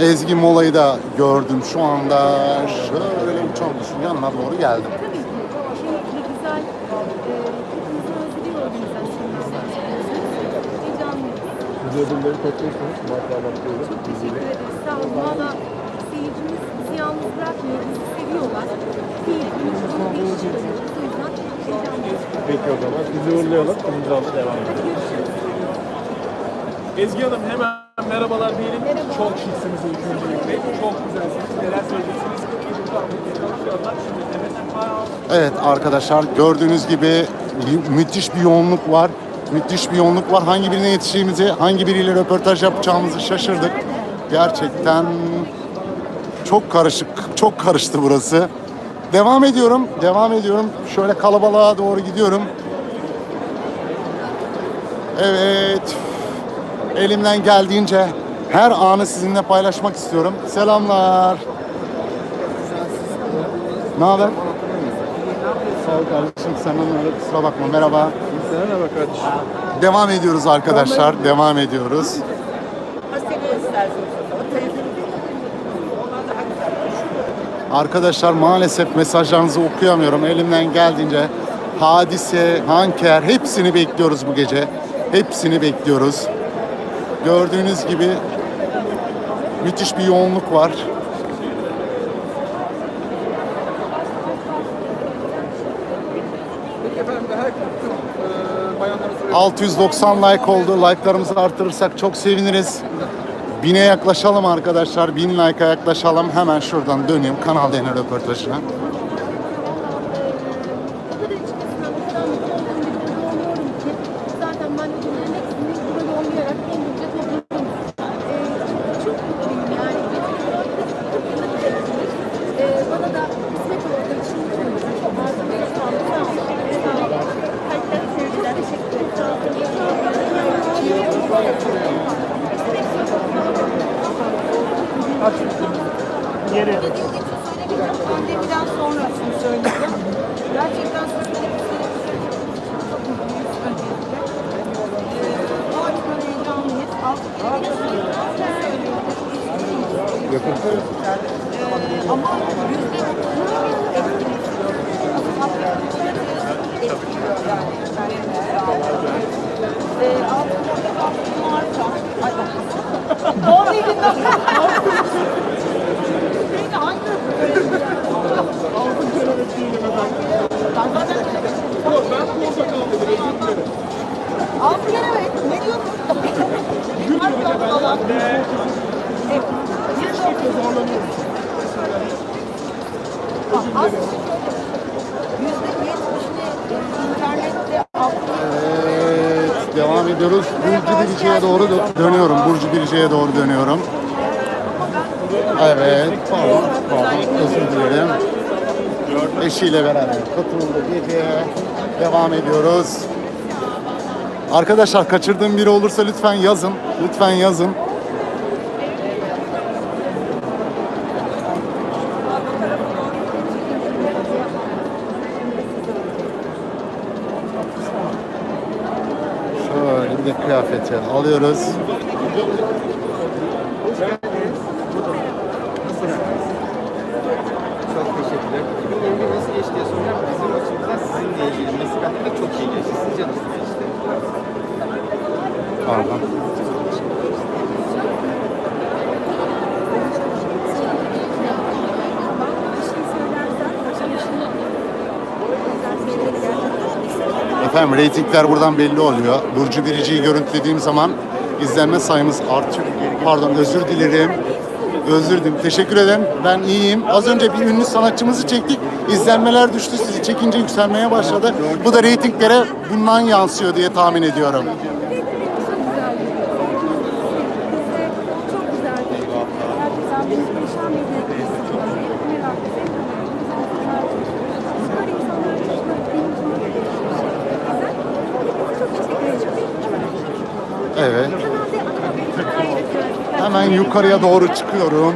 Ezgi Mola'yı da gördüm şu anda. Şöyle uçağın yanına doğru geldim. Tabii ki keyifli, güzel, e, ödülleri topluyorsunuz. Marka bakıyoruz. Teşekkür ederiz. Sağ olun. Valla seyircimiz bizi yalnız bırakmıyor. Bizi seviyorlar. Keyifli, mutlu, değiştiriyoruz. O yüzden heyecanlıyız. Peki o zaman sizi uğurlayalım. Aldı devam edelim. Ezgi Hanım hemen merhabalar diyelim. Çok şıksınız ilk öncelikle. Çok güzelsiniz. Neler söyleyeceksiniz? 47 tahmin çalışıyorlar. Şimdi MSN Power Evet arkadaşlar gördüğünüz gibi mü- müthiş bir yoğunluk var. Müthiş bir yoğunluk var. Hangi birine yetişeceğimizi, hangi biriyle röportaj yapacağımızı şaşırdık. Gerçekten çok karışık, çok karıştı burası. Devam ediyorum, devam ediyorum. Şöyle kalabalığa doğru gidiyorum. Evet. Elimden geldiğince her anı sizinle paylaşmak istiyorum. Selamlar. Ne haber? Sağ ol kardeşim. Senden öyle kusura bakma. Merhaba. Bak kardeşim? Devam ediyoruz arkadaşlar. Devam ediyoruz. Arkadaşlar maalesef mesajlarınızı okuyamıyorum. Elimden geldiğince Hadise, Hanker hepsini bekliyoruz bu gece. Hepsini bekliyoruz. Gördüğünüz gibi müthiş bir yoğunluk var. Efendim her e, bayanlara soruyorum. 690 like oldu. Like'larımızı artırırsak çok seviniriz. Bine yaklaşalım arkadaşlar. 1000 like'a yaklaşalım. Hemen şuradan döneyim Kanal Dene röportajına. Harika heyecanlıyız. Altı kere söylüyorum. Yakın. Ee, ama yüzde Ne? Harika falan. Evet. Devam ediyoruz. Burcu Biricik'e doğru dö- dönüyorum. Burcu Biricik'e doğru dönüyorum. Evet, pardon, pardon, özür dilerim. Eşiyle beraber katıldı geceye. Devam ediyoruz. Arkadaşlar kaçırdığım biri olursa lütfen yazın. Lütfen yazın. Şöyle bir kıyafeti alıyoruz. Pardon. Efendim reytingler buradan belli oluyor. Burcu Biricik'i görüntülediğim zaman izlenme sayımız artıyor. Pardon özür dilerim. Özür dilerim. Teşekkür ederim. Ben iyiyim. Az önce bir ünlü sanatçımızı çektik. İzlenmeler düştü. Sizi çekince yükselmeye başladı. Bu da reytinglere bundan yansıyor diye tahmin ediyorum. Çok güzel. Çok güzel. Gerçekten biz perişan bir meraklı. Böyle insanlar çok benim çok teşekkür ederim. Evet. Hemen yukarıya doğru çıkıyorum.